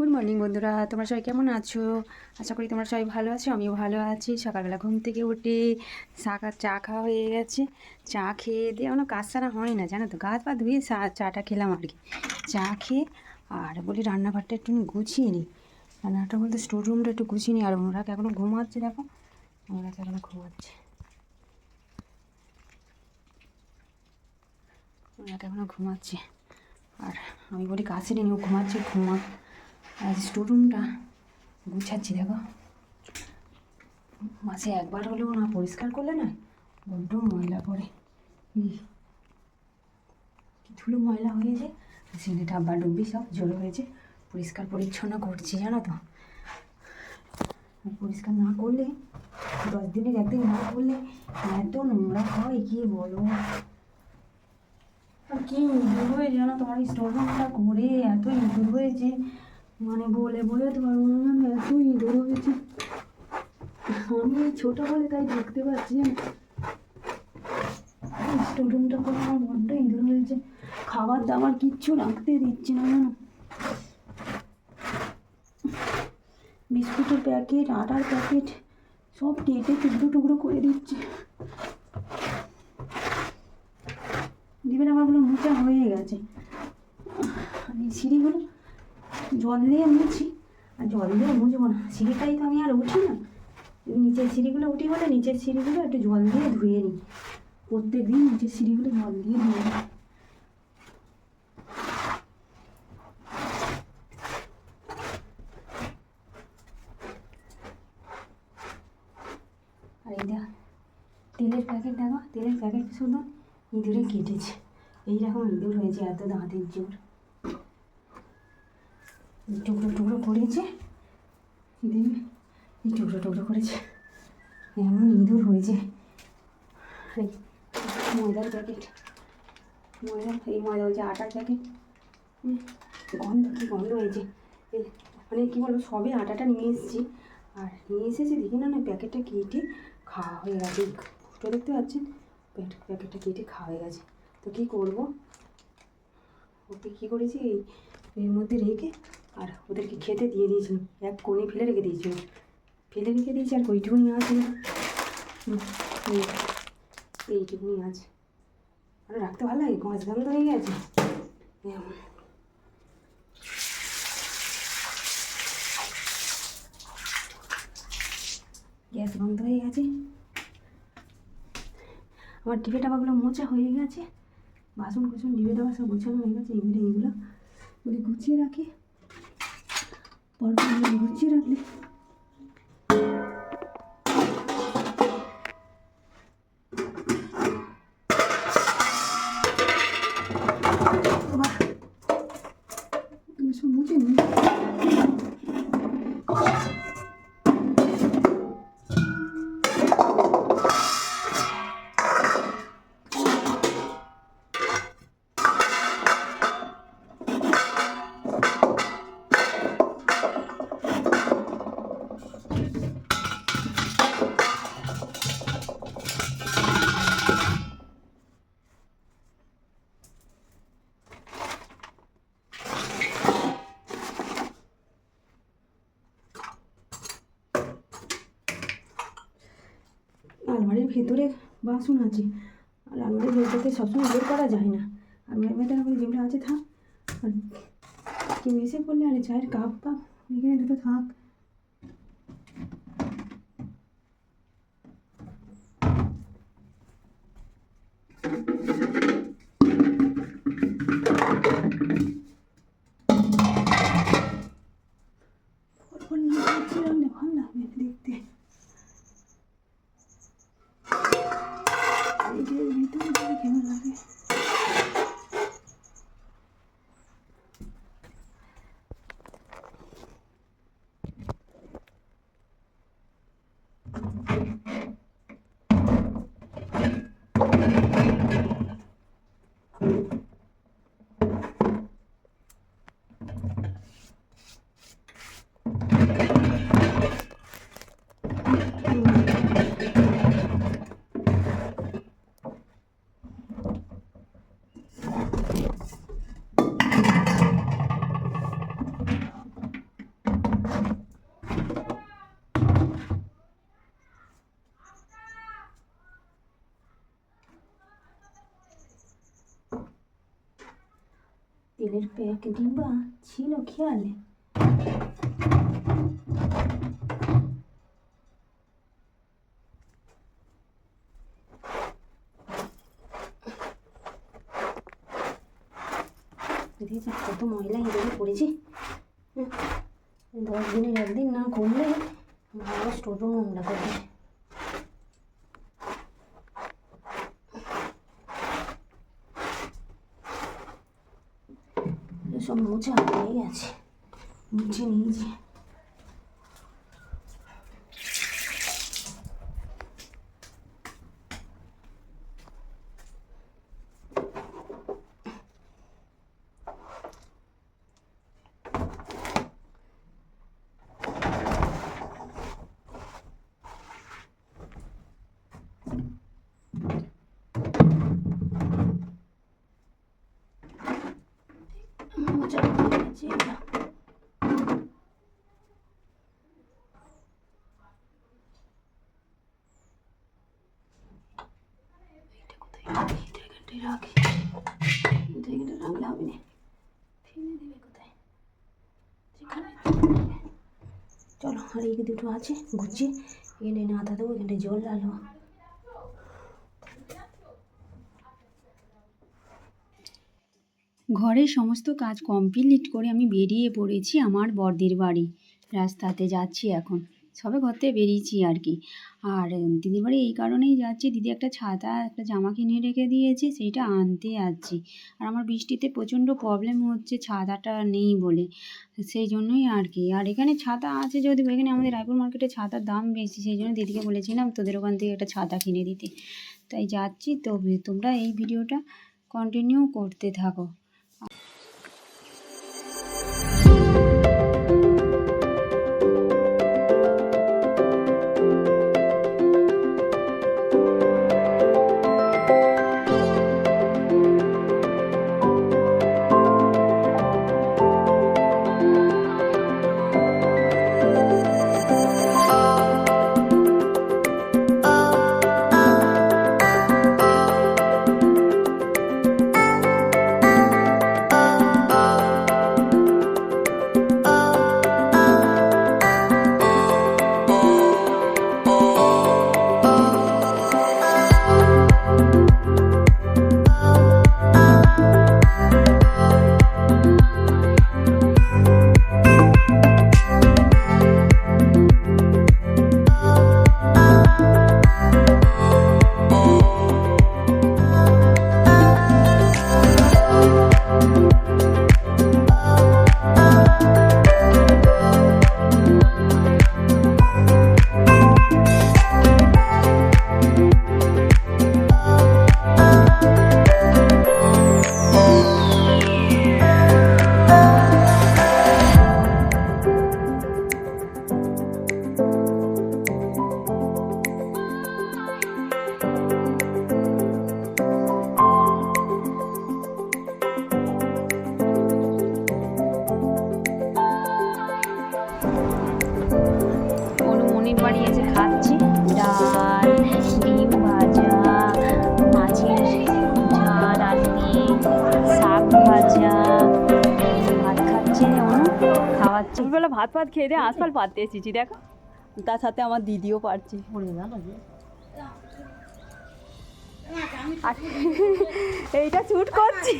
Good morning বন্ধুরা, তোমরা সবাই কেমন আছো? আশা করি তোমরা সবাই ভালো আছো, আমিও ভালো আছি। সকালবেলা ঘুম থেকে উঠে আর চা খাওয়া হয়ে গেছে। চা খেয়ে দিয়ে কোনো কাজ সারা হয় না, জানো তো, গা হাত পা ধুয়ে চাটা খেলাম আর কি। চা খেয়ে আর বলি রান্নাঘরটা একটু গুছিয়ে নিই। রান্নাঘরটা বলতে স্টোর রুমটা একটু গুছিয়ে নিই, আর ওরা এখনও ঘুমাচ্ছে, দেখো। ওরা এখনও ঘুমাচ্ছে। ওরা এখনও ঘুমাচ্ছে। আর আমি বলি কাছে নিয়ে ঘুমাচ্ছে, ঘুমা আর স্টোর রুমটা গুছাচ্ছি দেখো। মাসে একবার হলেও না পরিষ্কার করলে না বড্ড ময়লা ই, কি ধুলো ময়লা হয়েছে। সেখানে ডাব্বা ডুব্বি সব জড়ো হয়েছে। পরিষ্কার পরিচ্ছন্ন করছি জানো তো। পরিষ্কার না করলে দশ দিনের একদিন না করলে এত নোংরা হয় কি বলো? আর কি ইঁদুর হয়ে জানো তোমার স্টোর রুমটা করে এত ইঁদুর হয়েছে। মানে বলে বলে তো পারব না জানো এত ইঁদুর হয়েছে আমি ছোটো বলে তাই ঢুকতে পারছি না স্টোর করে আমার বড্ড ইঁদুর হয়েছে খাবার দাবার কিচ্ছু রাখতে দিচ্ছে না জানো? বিস্কুটের প্যাকেট, আটার প্যাকেট, সব কেটে টুকরো টুকরো করে দিচ্ছে। ডিমের আমাগুলো মোচা হয়ে গেছে। আর এই সিঁড়িগুলো জল দিয়ে মুছি। আর জল দিয়ে মুছবো না। সিঁড়িটাই তো আমি আর উঠি না। নিচের সিঁড়িগুলো উঠি বলে নিচের সিঁড়িগুলো একটু জল দিয়ে ধুয়ে নিই। প্রত্যেক দিন নিচের সিঁড়িগুলো জল দিয়ে ধুয়ে নিই। আর এই দেখ, তেলের প্যাকেট দেখো, তেলের প্যাকেট শুধু ইঁদুরে কেটেছে। এইরকম ইঁদুর হয়েছে এত দাঁতের জোর। টুকরো টুকরো করেছে। দেখবে এই টুকরো টুকরো করেছে। এমন ইঁদুর হয়েছে। ময়দার প্যাকেট ময়দা, এই ময়দা হয়েছে আটার প্যাকেট গন্ধ, কী গন্ধ হয়েছে। মানে কী বলব, সবে আটাটা নিয়ে এসেছি। আর নিয়ে এসেছি দেখি না না, প্যাকেটটা কেটে খাওয়া হয়ে গেছে। ফুটো দেখতে পাচ্ছেন? প্যাকেটটা কেটে খাওয়া হয়ে গেছে। তো কী করব? ওকে কী করেছি? এই, এর মধ্যে রেখে আর ওদেরকে খেতে দিয়ে দিয়েছিলাম এক কোণে ফেলে রেখে দিয়েছিলাম ফেলে রেখে দিয়েছি আর ওইটুকুনি আছে হুম, এই এইটুকুনি আছে আর রাখতে ভালো লাগে? গাছ গন্ধ হয়ে গেছে? গ্যাস বন্ধ হয়ে গেছে। আমার ডিবে টাবাগুলো মোচা হয়ে গেছে। বাসন কুসন ডিবে টাবা সব গোছানো হয়ে গেছে। এগুলো ওগুলি গুছিয়ে রাখি। পরপর এগুলো গুছিয়ে আলমারির ভেতরে বাসন আছে। আর আলমারির ভেতরে সবসময় বের করা যায় না। আলমারির ভেতরে এখন যেগুলো আছে, থাক। আর কেউ এসে পড়লে? আরে চায়ের কাপ কাপ। এখানে দুটো থাক। পরপর তেলের প্যাক ডিব্বা ছিল খেয়ালে। কত ময়লা পড়েছে। হুম, দশ দিনের একদিন না করলে ভালো স্টোর রুম নোংরা করবে। সব মোছা হয়ে গেছে মুছে নিয়েছি মোছা হয়ে গেছে এটা এটা কোথায় রাখি এটা এখানটায় রাখলে হবে না চলো, আর এই দুটো আছে, গুছিয়ে এখানে নাতা দেবো, এখানে জল ডালবো ঘরের সমস্ত কাজ কমপ্লিট করে আমি বেরিয়ে পড়েছি আমার বর্দির বাড়ি। রাস্তাতে যাচ্ছি এখন। সবে ঘর থেকে বেরিয়েছি আর কি। আর দিদির বাড়ি এই কারণেই যাচ্ছি। দিদি একটা ছাতা, একটা জামা কিনে রেখে দিয়েছে, সেইটা আনতে যাচ্ছি। আর আমার বৃষ্টিতে প্রচণ্ড প্রবলেম হচ্ছে, ছাতাটা নেই বলে। সেই জন্যই আর কি। আর এখানে ছাতা আছে যদি এখানে আমাদের রায়পুর মার্কেটে ছাতার দাম বেশি, সেই জন্য দিদিকে বলেছিলাম তোদের ওখান থেকে একটা ছাতা কিনে দিতে। তাই যাচ্ছি। তবে তোমরা এই ভিডিওটা কন্টিনিউ করতে থাকো। অনুমনির বাড়ি এসে খাচ্ছি। ডাল ডিম ভাজা মাছের ঝাল আলু দিয়ে শাক ভাজা। ভাত খাচ্ছে অনু খাওয়াচ্ছে। দুপুরবেলা ভাত ফাত খেয়ে দিয়ে আশপাল পাততে এসেছি দেখো। তার সাথে আমার দিদিও পারছে এইটা শ্যুট করছি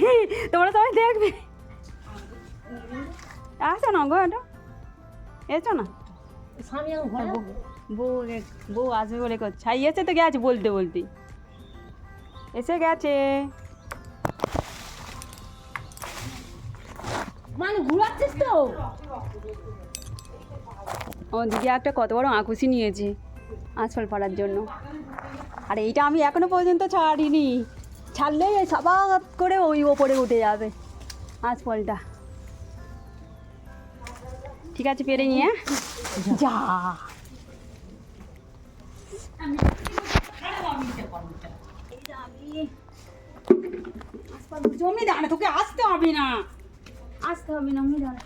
তোমরা সবাই দেখবে। আসো না গো এটা। এসো না। বউ এ- বউ আসবে বলে করছে এসে তো গেছে বলতে বলতে। এসে গেছে। মানে ঘুরাচ্ছিস তো? ও দিদি একটা কত বড় আঁকুশি নিয়েছে আঁচফল পাড়ার জন্য। আর এইটা আমি এখনও পর্যন্ত ছাড়িনি। ছাড়লেই সাবাত করে ওই ওপরে উঠে যাবে আঁচফলটা ঠিক আছে পেরে নিয়ে যা জমি দাঁড়া তোকে আসতে হবে না। আসতে হবে না দাঁড়া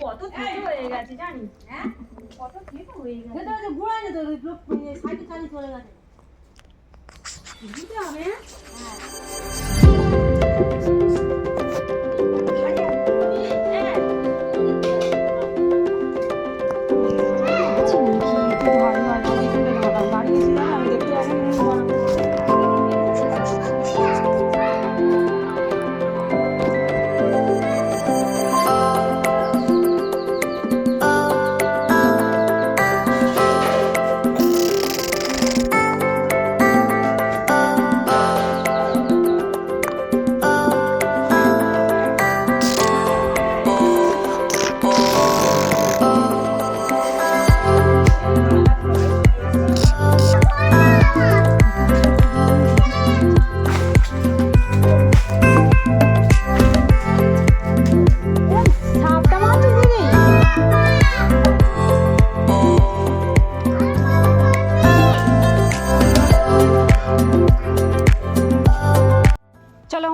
কত ছোট হয়ে গেছে জানিস হ্যাঁ? কত হয়ে গেছে। ঘুরাই না তো সাইডে চালিয়ে চলে গেছে। দিতে হবে হ্যাঁ। Bye.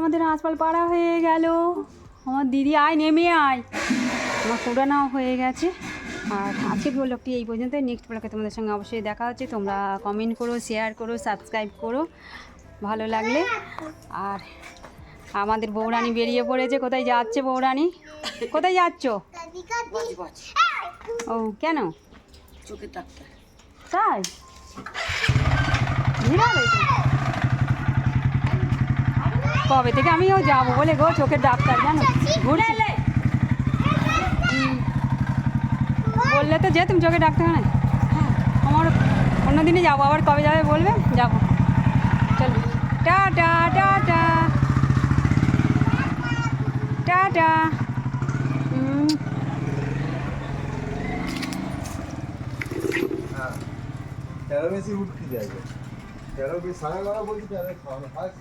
আশপাল পাড়া হয়ে গেল। আমার দিদি আয় নেমে আয়। আমার পুরানাও হয়ে গেছে। আর আজকের ব্লগটি এই পর্যন্ত নেক্সট ব্লগে তোমাদের সঙ্গে অবশ্যই দেখা হচ্ছে। তোমরা কমেন্ট করো শেয়ার করো সাবস্ক্রাইব করো। ভালো লাগলে। আর আমাদের বৌরানি বেরিয়ে পড়েছে। কোথায় যাচ্ছে বৌরানি? কোথায় যাচ্ছ? ও কেন? তাই। কবে থেকে? আমিও যাব বলে গো চোখের ডাক্তার জানো? ঘুরছি। হুম। বললে তো যে তুমি চোখের ডাক্তারখানায় হ্যাঁ আমার অন্য দিনে যাব আবার কবে যাবে বলবে? যাব। চলো। টাটা টাটা টাটা হুম তেরো বেশি উঠতে যাবে। তেরো বেশি সাড়ে বারো বলছি তেরো খাওয়ানো ফার্স্ট